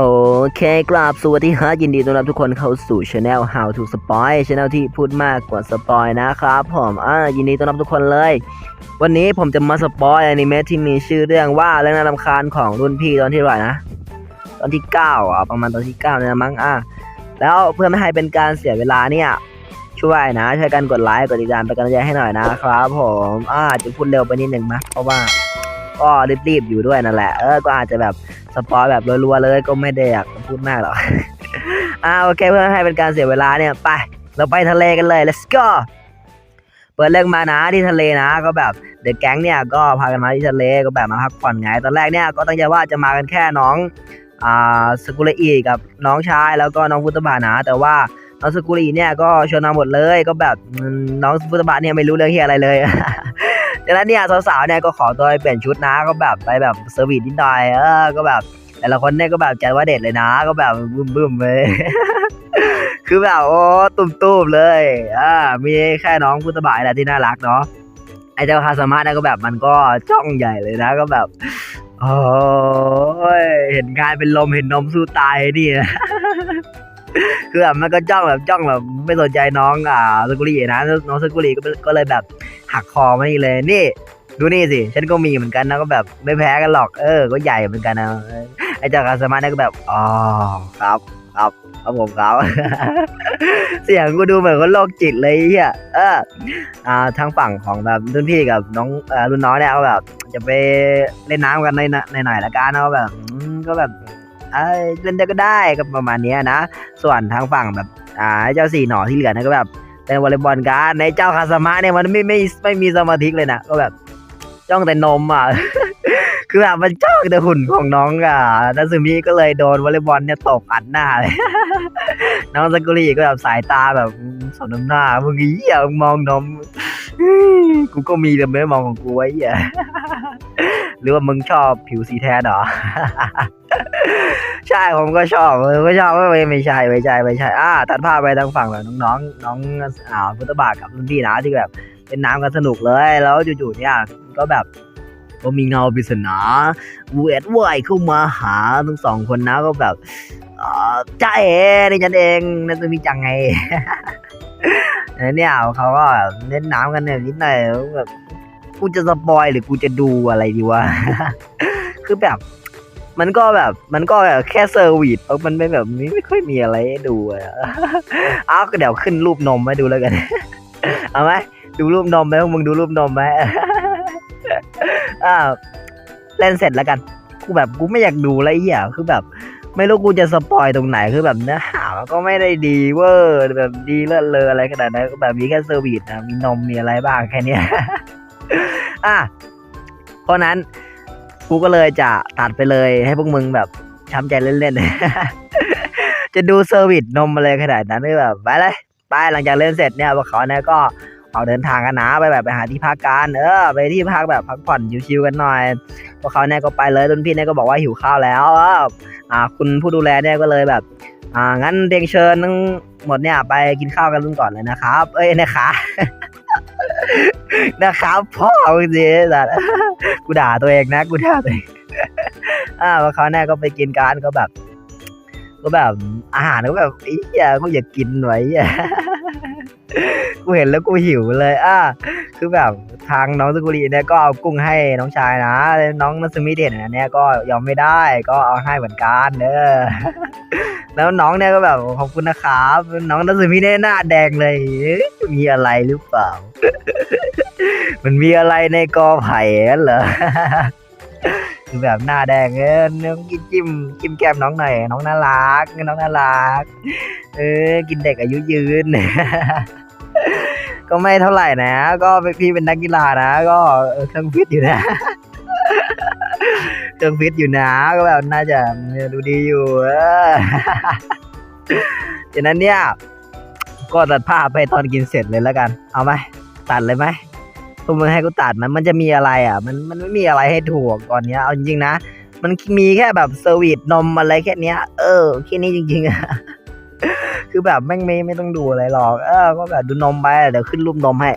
โอเคกราบสวัสดีฮะยินดีต้อนรับทุกคนเข้าสู่ Channel How to Spoil Channel ที่พูดมากกว่าสปอยนะครับผมอ่ายินดีต้อนรับทุกคนเลย วันนี้ผมจะมาสปอยอนิเมะที่มีชื่อเรื่องว่าเรื่องน่ารำคาญของรุ่นพี่ตอนที่เท่าไหร่นะ ตอนที่9อะประมาณตอนที่9เนี่ยมั้งอะแล้วเพื่อไม่ให้เป็นการเสียเวลาเนี่ย ช่วยนะ ช่วยกันกดไลค์กดติดตามเป็นกำลังใจให้หน่อยนะครับ ผมอ่าจะพูดเร็วไปนิดนึงนะเพราะว่าก็รีบๆอยู่ด้วยนั่นแหละเออก็อาจจะแบบ สปอยแบบรัวๆเลยก็ไม่ได้อยากพูดมากหรอกอ่าโอเคเพื่อให้เป็นการเสียเวลาเนี่ยไป เราไปทะเลกันเลย let's go เปิดเรื่องมานะที่ทะเลนะ ก็แบบเด็กแก๊งเนี่ยก็พากันมาที่ทะเลก็แบบมาพักผ่อนไงตอนแรกเนี่ยก็ตั้งใจว่าจะมากันแค่น้องอ่าสกุลอีกับน้องชายแล้วก็น้องฟุตบานะ แต่ว่าน้องสกุลอีเนี่ยก็ชวนมาหมดเลยก็แบบน้องฟุตบาเนี่ยไม่รู้เรื่องเฮียอะไรเลย ดังนั้นเนี่ยสาวๆเนี่ยก็ขอตัวไปเปลี่ยนชุดนะก็แบบไปแบบเซอร์วิสนิดหน่อยเออก็แบบแต่ละคนเนี่ยก็แบบใจว่าเด็ดเลยนะ ก็แบบบึ้มๆเลยคือแบบโอ้ตุ่มๆเลยอ่ามีแค่น้องพุทธบายแหละที่น่ารักเนาะไอเจ้าคาสมาเนี่ยก็แบบมันก็จ้องใหญ่เลยนะก็แบบโอ้ยเห็นกายเป็นลมเห็นนมสู้ตายนี่คือแบบมันก็จ้องแบบจ้องแบบไม่สนใจน้องอ่าสกุลีนะน้องสกุลีก็ก็เลยแบบ หักคอมานี่เลยนี่ ดูนี่สิ ฉันก็มีเหมือนกันนะก็แบบไม่แพ้กันหรอกเออ ก็ใหญ่เหมือนกันนะไอ้เจ้าคาสมาเนี่ยก็แบบอ๋อครับครับครับผมครับ เสียงกูดูเหมือนคนโรคจิตเลยอ้เฮียเอออ่าทางฝั่งของแบบรุ่นพี่กับน้องเออรุ่นน้องเนี่ยก็แบบ จะไปเล่นน้ำกันในในหน่อยละกันเนาะแบบก็แบบเอ้ยเล่นได้ก็ได้ก็ประมาณนี้นะ ส่วนทางฝั่งแบบ อ่าไอเจ้าสี่หน่อที่เหลือเนี่ยก็แบบ เล่นวอลเลย์บอลกันในเจ้าคาสมาเนี่ยมันไม่ไม่ไม่มีสมาธิเลยนะก็แบบจ้องแต่นมอะ คือแบบมันจ้องแต่หุ่นของน้องอะนัซึมิก็เลยโดนวอลเลย์บอลเนี่ยตบอัดหน้าเลย น้องสกุลีก็แบบสายตาแบบสนน้ำหน้ามึงเหี้ยมึงมองนม กูก็มีแต่ไม่มองของกูไว้เหี้ยหรือว่ามึงชอบผิวสีแทนเหรอ ใช่ผมก็ชอบผมก็ชอบไม่ไม่ใช่ไม่ใช่ไม่ใช่อ่าตัดภาพไปทางฝั่งแบบน้องๆน้องอ่าพุทธบาทกับรุ่นพี่นะที่แบบเล่นน้ำกันสนุกเลย แล้วจู่ๆเนี่ยก็แบบก็มีเงาปริศนาเวดว่ายเข้ามาหาทั้งสองคนนะก็แบบจ้าเอ๋นี่ฉันเองนั่นจะมีจังไงเนี่ยเขาก็เล่นน้ำกันเนี่ยนิดหน่อยแบบกูจะสปอยหรือกูจะดูอะไรดีวะคือแบบ มันก็แบบ มันก็แบบแค่เซอร์วิสเออมันไม่แบบไม่ไม่ค่อยมีอะไรให้ดูอะอ้าวเดี๋ยวขึ้นรูปนมมาดูแล้วกัน เอาไหมดูรูปนมไหมมึงดูรูปนมไหมอ่าเล่นเสร็จแล้วกัน กูแบบกูไม่อยากดูอะไรเหี้ยคือแบบ ไม่รู้กูจะสปอยตรงไหนคือแบบเนื้อหามันก็ไม่ได้ดีเวอร์แบบดีเลิศเลออะไรขนาดนั้นก็แบบมีแค่เซอร์วิสนะมีนมมีอะไรบ้างแค่นี้อะเพราะนั้น กูก็เลยจะตัดไปเลยให้พวกมึงแบบช้ำใจเล่นๆ จะดูเซอร์วิสนมอะไรขนาดนั้นก็แบบไปเลยไปหลังจากเล่นเสร็จเนี่ยพวกเขาเนี่ยก็ออกเดินทางกันนะไปแบบไปหาที่พักกันเออไปที่พักแบบพักผ่อนชิวๆกันหน่อยพวกเขาเนี่ยก็ไปเลยรุ่นพี่เนี่ยก็บอกว่าหิวข้าวแล้วอ่าคุณผู้ดูแลเนี่ยก็เลยแบบอ่างั้นเรียงเชิญทั้งหมดเนี่ยไปกินข้าวกันรุ่นก่อนเลยนะครับ เอ้ยนะคะนะครับพ่อจริงๆสัตว์ กูด่าตัวเองนะกูด่าตัวเองอ่าพวกเขาเนี่ยก็ไปกินกันก็แบบ ก็แบบอาหารก็แบบอ้เหี้ยกูอยากกินไว้เหี้ยกูเห็นแล้วกูหิวเลยอะคือแบบทางน้องสกุลีเนี่ยก็เอากุ้งให้น้องชายนะ น้องนัสมิเดนเนี่ยก็ยอมไม่ได้ก็เอาให้เหมือนกันเด้อแล้วน้องเนี่ยก็แบบขอบคุณนะครับ น้องนัสมิเนี่ยหน้าแดงเลย มีอะไรหรือเปล่า มันมีอะไรในกอไผ่กันเหรอคือแบบหน้าแดงเออน้องกินจิ้มจิ้มแก้มน้องหน่อยน้องน่ารักน้องน่ารัก เออกินเด็กอายุยืน ก็ไม่เท่าไหร่นะ ก็พี่เป็นนักกีฬานะ ก็เครื่องฟิตอยู่นะเครื่องฟิตอยู่นะ ก็แบบน่าจะดูดีอยู่เออฉะนั้นเนี่ย ก็ตัดภาพไปตอนกินเสร็จเลยแล้วกัน เอาไหมตัดเลยไหม มึงให้กูตัดไหมมันจะมีอะไรอะ มันมันไม่มีอะไรให้ถูกก่อนเนี้ยเอาจริงๆนะ มันมีแค่แบบเซอร์วิสนมอะไรแค่เนี้ย เออแค่นี้จริงๆอะคือแบบแม่งไม่ไม่ต้องดูอะไรหรอก เออ ก็แบบดูนมไปเดี๋ยวขึ้นรูปนมให้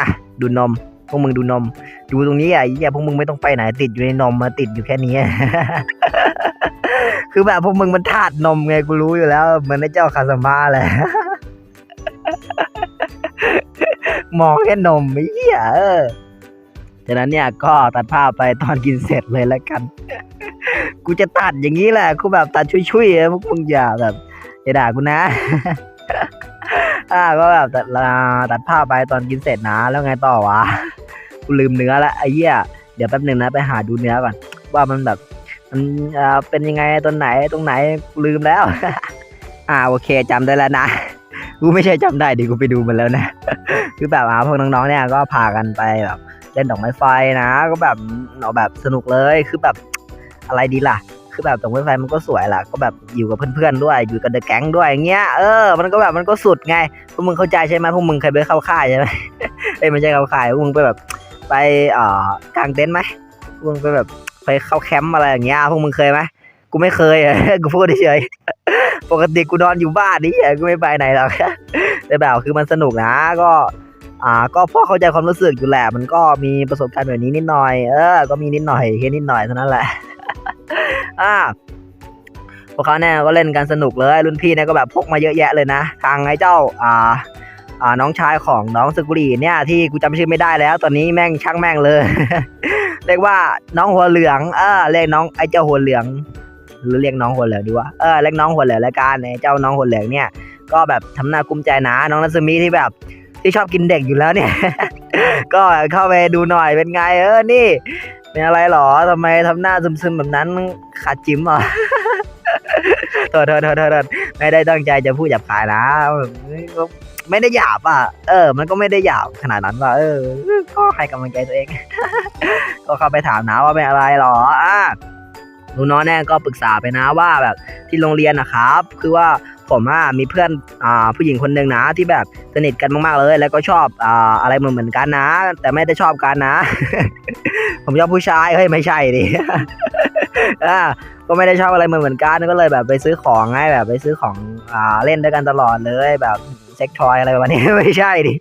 อะ ดูนมพวกมึงดูนม ดูตรงนี้อะอ้เหี้ยพวกมึงไม่ต้องไปไหนติดอยู่ในนมมาติดอยู่แค่นี้คคือแบบพวกมึงมันทาดนมไงกูรู้อยู่แล้วเหมือนไอ้เจ้าคาสมาแหละ มองแค่นมไอ้เหี้ยเออจากนั้นเนี่ยก็ตัดภาพไปตอนกินเสร็จเลยแล้วกัน กูจะตัดอย่างนี้แหละ กูแบบตัดช่ยๆอะพวกมึงอย่าแบบอย่าด่ากูนะอ่าก็แบบตัดอ่าตัดภาพไปตอนกินเสร็จนะ แล้วไงต่อวะ กูลืมเนื้อละไอ้เหี้ย เดี๋ยวแป๊บหนึ่งนะไปหาดูเนื้อก่อน ว่ามันแบบมันเป็นยังไงตอนไหนตรงไหนกูลืมแล้ว อ่าโอเคจำได้แล้วนะ กูไม่ใช่จำได้ดิกูไปดูมันแล้วนะ คือแบบอ่าพวกน้องๆเนี่ยก็พากันไปแบบเล่นดอกไม้ไฟนะ ก็แบบเอาแบบสนุกเลยคือแบบอะไรดีล่ะ คือแบบดอกไม้ไฟมันก็สวยล่ะ ก็แบบอยู่กับเพื่อนๆด้วย อยู่กับเดอะแก๊งด้วยอย่างเงี้ยเออมันก็แบบมันก็สุดไงพวกมึงเข้าใจใช่ไหมพวกมึงเคยไปเข้าค่ายใช่ไหมเอ้ไม่ใช่เข้าค่ายพวกมึงไปแบบไปเอ่อกางเต็นท์ไหมพวกมึงไปแบบไปเข้าแคมป์อะไรอย่างเงี้ยพวกมึงเคยไหมกูไม่เคยกูพูดเฉย ปกติกูนอนอยู่บ้านนี่กูไม่ไปไหนหรอกแต่แบบคือมันสนุกนะก็อ่าก็พอเข้าใจความรู้สึกอยู่แหละ มันก็มีประสบการณ์แบบนี้นิดหน่อย เออ ก็มีนิดหน่อยแค่นิดหน่อยเท่านั้นแหละ อ่า พวกเขาเนี่ยก็เล่นกันสนุกเลย รุ่นพี่เนี่ยก็แบบพกมาเยอะแยะเลยนะ ทางไอ้เจ้า อ่า อ่า น้องชายของน้องสกุลีเนี่ย ที่กูจำชื่อไม่ได้แล้ว ตอนนี้แม่งช่างแม่งเลย เรียกว่าน้องหัวเหลือง เออ เรียกน้องไอ้เจ้าหัวเหลือง หรือเรียกน้องหัวเหลืองดีวะเออเรียกน้องหัวเหลืองละกันไอ้เจ้าน้องหัวเหลืองเนี่ยก็แบบทำหน้ากุ้มใจนะ น้องนัสมิที่แบบที่ชอบกินเด็กอยู่แล้วเนี่ย ก็เข้าไปดูหน่อยเป็นไงเออนี่เป็นอะไรหรอทำไมทำหน้าซึมๆแบบนั้นขาดจิ้มหรอโทษโทษโทษโทษไม่ได้ตั้งใจจะพูดหยาบคายนะไม่ได้หยาบอะ เออ มันก็ไม่ได้หยาบขนาดนั้นว่า เออ ก็ให้กำลังใจตัวเอง ก็เข้าไปถามนะว่าเป็นอะไรหรออะ หนูน้องแน่ก็ปรึกษาไปนะว่าแบบที่โรงเรียนนะครับ คือว่าผมอะมีเพื่อนอ่าผู้หญิงคนหนึ่งนะที่แบบสนิทกันมากๆเลย แล้วก็ชอบอ่าอะไรเหมือนเหมือนกันนะ แต่ไม่ได้ชอบกันนะ ผมชอบผู้ชายเฮ้ยไม่ใช่ดิอ่าก็ไม่ได้ชอบอะไรเหมือนเหมือนกันก็เลยแบบไปซื้อของไงแบบไปซื้อของอ่าเล่นด้วยกันตลอดเลยแบบเซ็กทอยอะไรประมาณนี้ไม่ใช่ดิ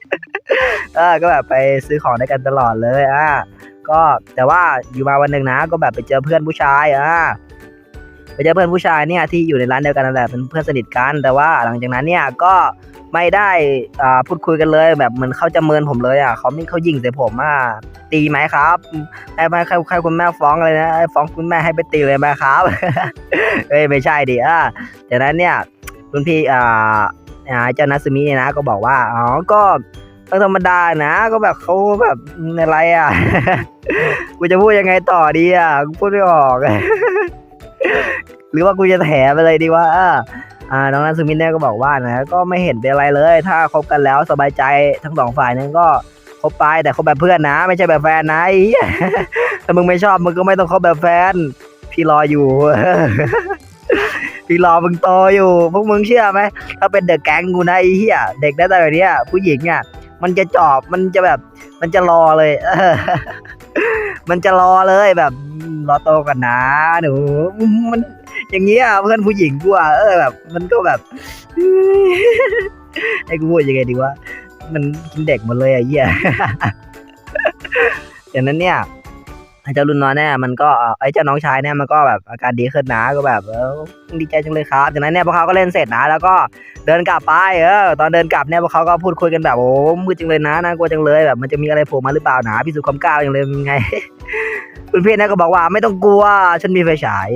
เออก็แบบไปซื้อของด้วยกันตลอดเลยอ่า ก็แต่ว่าอยู่มาวันหนึ่งนะ ก็แบบไปเจอเพื่อนผู้ชายอ่าไปเจอเพื่อนผู้ชายเนี่ยที่อยู่ในร้านเดียวกันนั่นแหละเป็นเพื่อนสนิทกัน แต่ว่าหลังจากนั้นเนี่ยก็ไม่ได้อ่าพูดคุยกันเลย แบบเหมือนเขาจะเมินผมเลยอะเขาไม่เขายิงใส่ผมอะตีไหมครับให้ให้ให้ให้คุณแม่ฟ้องเลยนะฟ้องคุณแม่ให้ไปตีเลยไหมครับเอ้ยไม่ใช่ดิอะจากนั้นเนี่ยรุ่นพี่อ่าอ่าเจ้านัสมิเนี่ยนะ ก็บอกว่าอ๋อก็ ธรรมดานะก็แบบเขาแบบอะไรอะ กูจะพูดยังไงต่อดีอะกูพูดไม่ออก หรือว่ากูจะแถไปเลยดีว่าอ่าน้องนัสมินเนี่ยก็บอกว่านะก็ไม่เห็นเป็นอะไรเลย ถ้าคบกันแล้วสบายใจทั้งสองฝ่ายนั้นก็คบไปแต่คบแบบเพื่อนนะ ไม่ใช่แบบแฟนนะไอ้ถ้ามึงไม่ชอบมึงก็ไม่ต้องคบแบบแฟน พี่รออยู่พี่รอมึงโตอยู่ พวกมึงเชื่อไหมถ้าเป็นเด็กแก๊งกูนะไอ้เหี้ยเด็กได้แต่แบบเนี้ยผู้หญิงอะ มันจะจอบมันจะแบบ มันจะรอเลยมันจะรอเลยแบบรอโตกันนะหนูมันอย่างเงี้ยเพื่อนผู้หญิงกูอะเออแบบ มันก็แบบให้กูพูดยังไงดีวะมันกินเด็กหมดเลยอะเหี้ยอย่างนั้นเนี่ย เจ้ารุ่นน้อยเนี่ยมันก็ไอ้เจ้าน้องชายเนี่ยมันก็แบบอาการดีขึ้นนะก็แบบเออดีใจจังเลยครับจากนั้นเนี่ยพวกเขาก็เล่นเสร็จนะแล้วก็เดินกลับไปเออตอนเดินกลับเนี่ยพวกเขาก็พูดคุยกันแบบโอ้มืดจังเลยนะน่ากลัวจังเลยแบบมันจะมีอะไรโผล่มาหรือเปล่านะพิสูจน์ความกล้าอย่างเลยไงคุณพี่เนี่ยก็บอกว่าไม่ต้องกลัวฉันมีไฟฉาย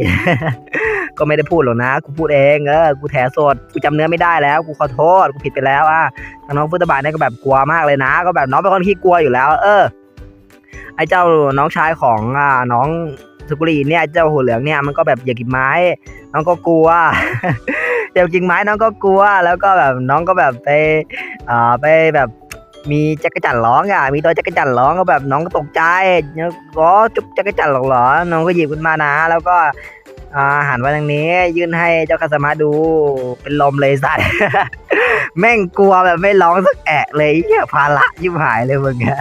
ก็ไม่ได้พูดหรอกนะกูพูดเองเออกูแถสดกูจำเนื้อไม่ได้แล้วกูขอโทษกูผิดไปแล้วอะน้องฟุตบาลเนี่ยก็แบบกลัวมากเลยนะ ก็แบบน้องเป็นคนขี้กลัวอยู่แล้ว เออ ไอ้เจ้าน้องชายของอ่าน้องสุกุลีเนี่ยเจ้าหัวเหลืองเนี่ยมันก็แบบอยากกินไม้ น้องก็กลัวอยากกินไม้น้องก็กลัว แล้วก็แบบน้องก็แบบไปอ่าไปแบบมีจักรจันร้องอะ มีตัวจักรจันร้องก็แบบน้องก็ตกใจก็จุ๊บจักรจันหรอกหรอ น้องก็หยิบขึ้นมานะ แล้วก็อาหันมาทางนี้ ยื่นให้เจ้าคาสมาดูเป็นลมเลยสัตว์แม่งกลัวแบบไม่ร้องสักแอะเลยเหี้ยภาระยิบหายเลยมึงอะ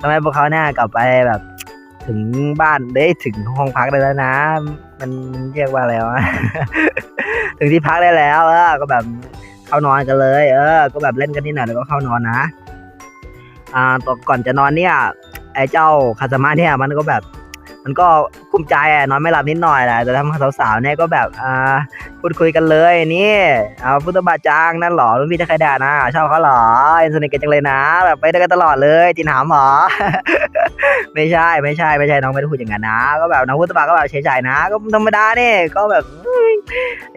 ทำไมพวกเขาเนี่ยกลับไปแบบ ถึงบ้านได้ถึงห้องพักได้แล้วนะ มันเรียกว่าอะไรวะถึงที่พักได้แล้ว เออ ก็แบบเข้านอนกันเลย เออ ก็แบบเล่นกันนิดหน่อยแล้วก็เข้านอนนะ อ่าตอนก่อนจะนอนเนี่ย ไอ้เจ้าคาสมาเนี่ย มันก็แบบ มันก็กุ้มใจอะนอนไม่หลับนิดหน่อยแหละแต่ทำสาวๆเนี่ยก็แบบอ่า พูดคุยกันเลยนี่เอาพุทธบาจางนั่นหรอรุ่นพี่จะใครด่านะชอบเขาหรอเอ็นสนิทกันจังเลยนะ แบบไปด้วยกันตลอดเลยจินหามหรอไม่ใช่ไม่ใช่ไม่ใช่น้องไม่ได้พูดอย่างนั้นนะ ก็แบบน้องพุทธบาก็แบบเฉยๆนะ ก็ธรรมดาเนี่ยก็แบบ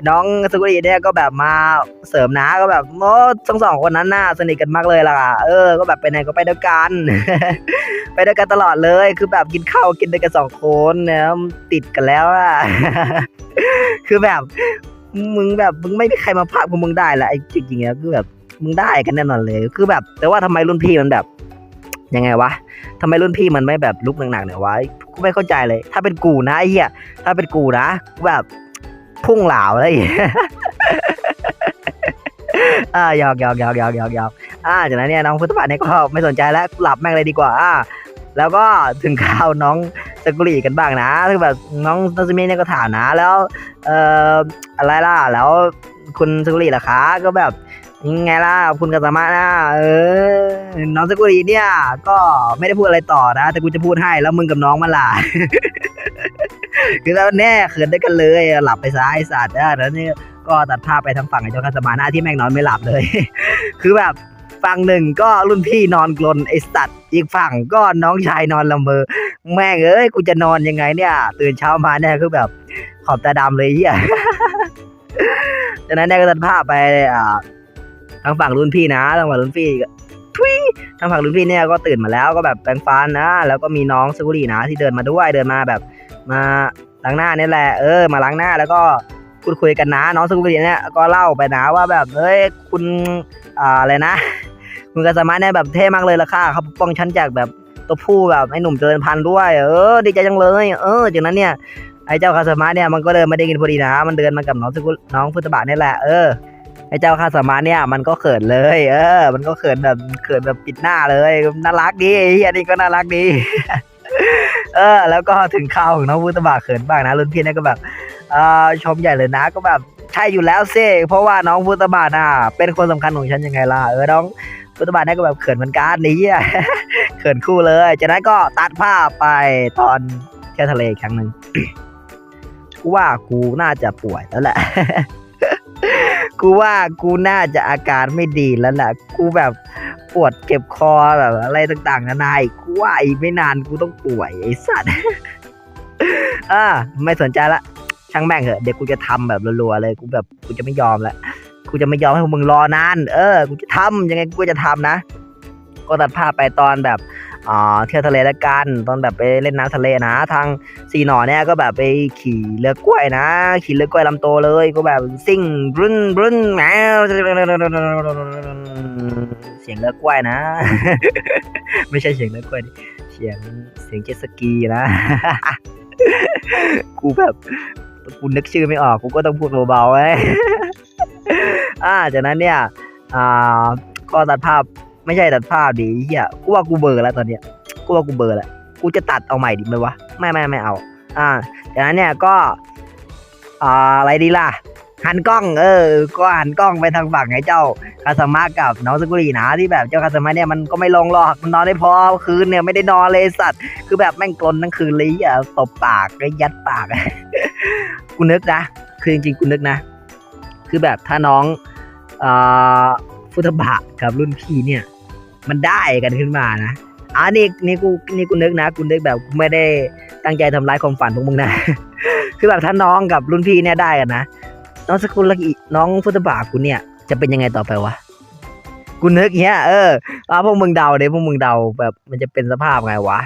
น้องสุกุรีเนี่ยก็แบบมาเสริมนะก็แบบโอ้ทั้งสองคนนั้นน่าสนิทกันมากเลยล่ะเออ ก็แบบไปไหนก็ไปด้วยกัน ไปด้วยกันตลอดเลย คือแบบกินข้าวกินด้วยกันสองคนเนี่ยติดกันแล้วอะคือแบบ มึงแบบมึงไม่มีใครมาพากพวกมึงได้ละไอ้จริงๆแล้วคือแบบมึงได้กันแน่นอนเลย คือแบบ แต่ว่าทำไมรุ่นพี่มันแบบยังไงวะทำไมรุ่นพี่มันไม่แบบลุกหนักๆเนี่ยวะกูไม่เข้าใจเลย ถ้าเป็นกูนะไอ้เหี้ยถ้าเป็นกูนะกูแบบพุ่งเหลาเลยอ่าหยอกหยอกหยอกหยอกหยอกหยอกอ่าจากนั้นเนี่ยน้องพุทธบาทเนี่ยก็ไม่สนใจแล้วหลับแม่งเลยดีกว่าอ่าแล้วก็ถึงข่าวน้อง สกุลีกันบ้างนะคือแบบน้องนัสมิเนี่ยก็ถามนะ แล้วเอ่ออะไรล่ะแล้วคุณสกุลีล่ะคะก็แบบยังไงล่ะคุณกัสมานะเออน้องสกุลีเนี่ย ก็ไม่ได้พูดอะไรต่อนะ แต่กูจะพูดให้แล้วมึงกับน้องมันล่ะคือแล้วแน่เขินได้กันเลยหลับไปซะไอสัตว์อะแล้วนี่ก็ตัดภาพไปทางฝั่งไอ้เจ้ากัสมาหน้าที่แม่งนอนไม่หลับเลย คือแบบ ฝั่งหนึ่งก็รุ่นพี่นอนกลนไอ้สัตว์ อีกฝั่งก็น้องชายนอนละเมอ แม่งเอ้ยกูจะนอนยังไงเนี่ย ตื่นเช้ามาเนี่ยคือแบบขอบตาดำเลยเฮียจากนั้นเนี่ยก็ตัดภาพไปอ่าทางฝั่งรุ่นพี่นะทางฝั่งรุ่นพี่ทุยทางฝั่งรุ่นพี่เนี่ยก็ตื่นมาแล้วก็แบบแปรงฟันนะ แล้วก็มีน้องสกุลีนะ ที่เดินมาด้วยเดินมาแบบมาล้างหน้านี่แหละเออ มาล้างหน้าแล้วก็พูดคุยกันนะ น้องสกุลีเนี่ยก็เล่าไปนะว่าแบบเอ้ยคุณ อะไรนะคุณกัสมาเนี่ยแบบเท่มากเลยละค่ะเขาป้องฉันจากแบบตัวผู้แบบไอ้หนุ่มเจริญพันธุ์ด้วย เออดีใจจังเลย เออจากนั้นเนี่ยไอ้เจ้าคาสมาเนี่ยมันก็เดินมาได้กินพอดีนะ มันเดินมากับน้องสกุลน้องพุทธบาทนี่แหละเออไอ้เจ้าคาสมาเนี่ยมันก็เขินเลย เออ มันก็เขินแบบเขินแบบปิดหน้าเลยน่ารักดีไอ้เฮียนี่ก็น่ารักดีเออ แล้วก็ถึงข่าวของน้องพุทธบาทเขินบ้างนะรุ่นพี่เนี่ยก็แบบเอ่อชมใหญ่เลยนะก็แบบ ใช่อยู่แล้วเซิเพราะว่าน้องพุทธบาทอะเป็นคนสำคัญของฉันยังไงล่ะเออน้องพุทธบาทนี่ก็แบบเขินเหมือนกันนี่อะเขินคู่เลยจากนั้นก็ตัดภาพไปตอนเที่ยวทะเลครั้งหนึ่งกูว่ากูน่าจะป่วยแล้วแหละกูว่ากูน่าจะอาการไม่ดีแล้วแหละกูแบบปวดเก็บคอแบบอะไรต่างๆนานาอีกกูว่าอีกไม่นานกูต้องป่วยไอ้สัตว์อ่าไม่สนใจละ ช่างแม่งเหอะเดี๋ยวกูจะทำแบบรัวๆเลยกูแบบกูจะไม่ยอมละกูจะไม่ยอมให้พวกมึงรอนาน เออ กูจะทำยังไงกูจะทำนะ ก็ตัดภาพไปตอนแบบอ่าเที่ยวทะเลแล้วกัน ตอนแบบไปเล่นน้ำทะเลนะ ทางสีหนอเนี่ยก็แบบไปขี่เรือกล้วยนะ ขี่เรือกล้วยลำโตเลย ก็แบบซิ่งบรึ้นบรึ้นแหมเสียงเรือกล้วยนะ ไม่ใช่เสียงเรือกล้วยเสียงเสียงเจ็ตสกีนะ กูแบบ กูนึกชื่อไม่ออกกูก็ต้องพูดเบาๆไว้อ่าจากนั้นเนี่ย อ่าก็ตัดภาพไม่ใช่ตัดภาพดิเฮียกูว่ากูเบอร์แล้วตอนเนี้ยกูว่ากูเบอร์แล้วกูจะตัดเอาใหม่ดิไหมวะไม่ไม่ไม่เอา อ่าจากนั้นเนี่ยก็อ่าอะไรดีล่ะหันกล้องเออ ก็หันกล้องไปทางฝั่งไอ้เจ้าคาสมากับน้องสกุลีนะที่แบบเจ้าคาสมาเนี่ยมันก็ไม่ลงหรอกมันนอนได้พอคืนเนี่ยไม่ได้นอนเลยสัตว์ คือแบบแม่งกลนทั้งคืนเลยอะตบปากก็ยัดปาก กูนึกนะ คือจริงๆกูนึกนะ คือแบบถ้าน้องอฟุตบะกับรุ่นพี่เนี่ย มันได้กันขึ้นมานะอ่านี่นี่กูนี่กูนึกนะกูนึกแบบไม่ได้ตั้งใจทำร้ายความฝันพวกมึงนะ คือแบบถ้าน้องกับรุ่นพี่เนี่ยได้กันนะ น้องสกุลละอีน้องฟุตบะกูเนี่ยจะเป็นยังไงต่อไปวะกูนึกเงี้ยเออเอาพวกมึงเดาเดี๋ยวพวกมึงเดาแบบมันจะเป็นสภาพไงวะ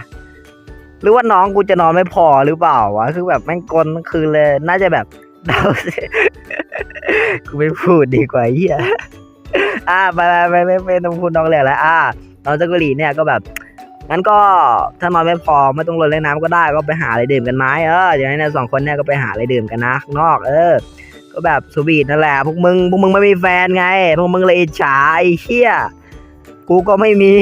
หรือว่าน้องกูจะนอนไม่พอหรือเปล่าวะคือแบบแม่งกลนทั้งคืนเลย น่าจะแบบเดาสิกูไม่พูดดีกว่าเฮียอ่าไปไปไปไปต้องพูดน้องเลยแล้วอ่าน้องจักรีเนี่ยก็แบบงั้นก็ถ้านอนไม่พอไม่ต้องลดเล่นน้ำก็ได้ก็ไปหาอะไรดื่มกันไหมเอออย่างนี้เนี่ยสองคนเนี่ยก็ไปหาอะไรดื่มกันนะข้างนอก เออ ก็แบบสวีทนั่นแหละพวกมึงพวกมึงไม่มีแฟนไง พวกมึงเลยอิจฉาไอ้เหี้ยกูก็ไม่มี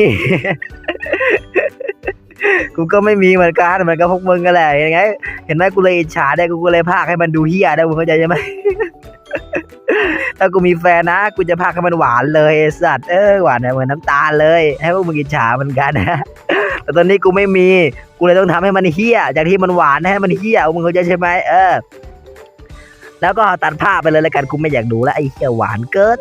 กูก็ไม่มีเหมือนกันเหมือนกับพวกมึงกันแหละยังไง เห็นไหมกูเลยอิจฉาได้กูก็เลยพากให้มันดูเฮียได้มึงเข้าใจใช่ไหมถ้ากูมีแฟนนะกูจะพากให้มันหวานเลยสัตว์เออหวานเหมือนน้ำตาลเลย ให้พวกมึงอิจฉาเหมือนกันนะแต่ตอนนี้กูไม่มีกูเลยต้องทำให้มันเฮี้ยจากที่มันหวานให้มันเฮี้ยมึงเข้าใจใช่ไหมเออ แล้วก็ตัดภาพไปเลยแล้วกันกูไม่อยากดูแล้วไอ้เฮี้ยหวานเกิน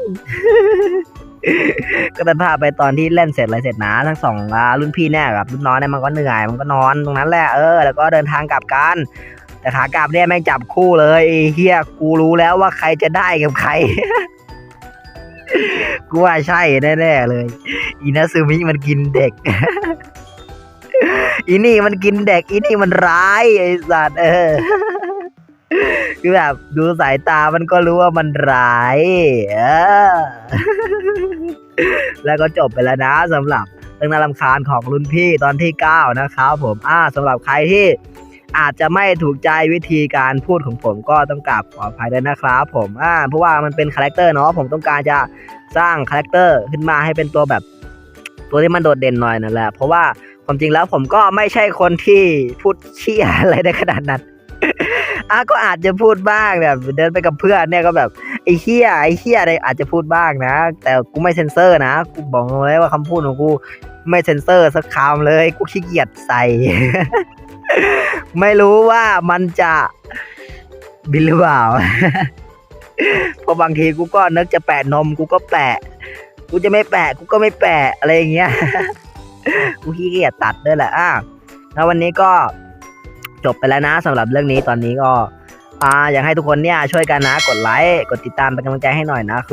ก็ตัดภาพไปตอนที่เล่นเสร็จอะไรเสร็จนะทั้งสองรุ่นพี่เนี่ยกับรุ่นน้องเนี่ยมันก็เหนื่อยมันก็นอนตรงนั้นแหละเออแล้วก็เดินทางกลับกันแต่ขากลับเนี่ยแม่งจับคู่เลยเฮียกูรู้แล้วว่าใครจะได้กับใครกูว่าใช่แน่ๆเลยอีนาซึมิมันกินเด็กอีนี่มันกินเด็กอีนี่มันร้ายไอ้สัตว์เออ คือแบบดูสายตามันก็รู้ว่ามันร้ายแล้วก็จบไปแล้วนะสำหรับเรื่องน่ารำคาญของรุ่นพี่ตอนที่ 9 นะครับผมอ่าสำหรับใครที่อาจจะไม่ถูกใจวิธีการพูดของผมก็ต้องกราบขออภัยด้วยนะครับผมอ่าเพราะว่ามันเป็นคาแรคเตอร์เนาะผมต้องการจะสร้างคาแรคเตอร์ขึ้นมาให้เป็นตัวแบบตัวที่มันโดดเด่นหน่อยนั่นแหละ เพราะว่าความจริงแล้วผมก็ไม่ใช่คนที่พูดเชี่ยอะไรได้ขนาดนั้น อะก็อาจจะพูดบ้างแบบเดินไปกับเพื่อนเนี่ยก็แบบไอ้เฮียไอ้เฮียอะไรอาจจะพูดบ้างนะ แต่กูไม่เซ็นเซอร์นะกูบอกเลยว่าคำพูดของกูไม่เซ็นเซอร์สักคำเลยกูขี้เกียจใส่ ไม่รู้ว่ามันจะบินหรือเปล่าเพราะบางทีกูก็นึกจะแปะนมกูก็แปะ กูจะไม่แปะ กูก็ไม่แปะอะไรอย่างเงี้ย กูขี้เกียจตัดด้วยแหละอะแล้ววันนี้ก็ จบไปแล้วนะสำหรับเรื่องนี้ตอนนี้ก็ อ่าอยากให้ทุกคนเนี่ยช่วยกันนะกดไลค์กดติดตามเป็นกำลังใจให้หน่อยนะ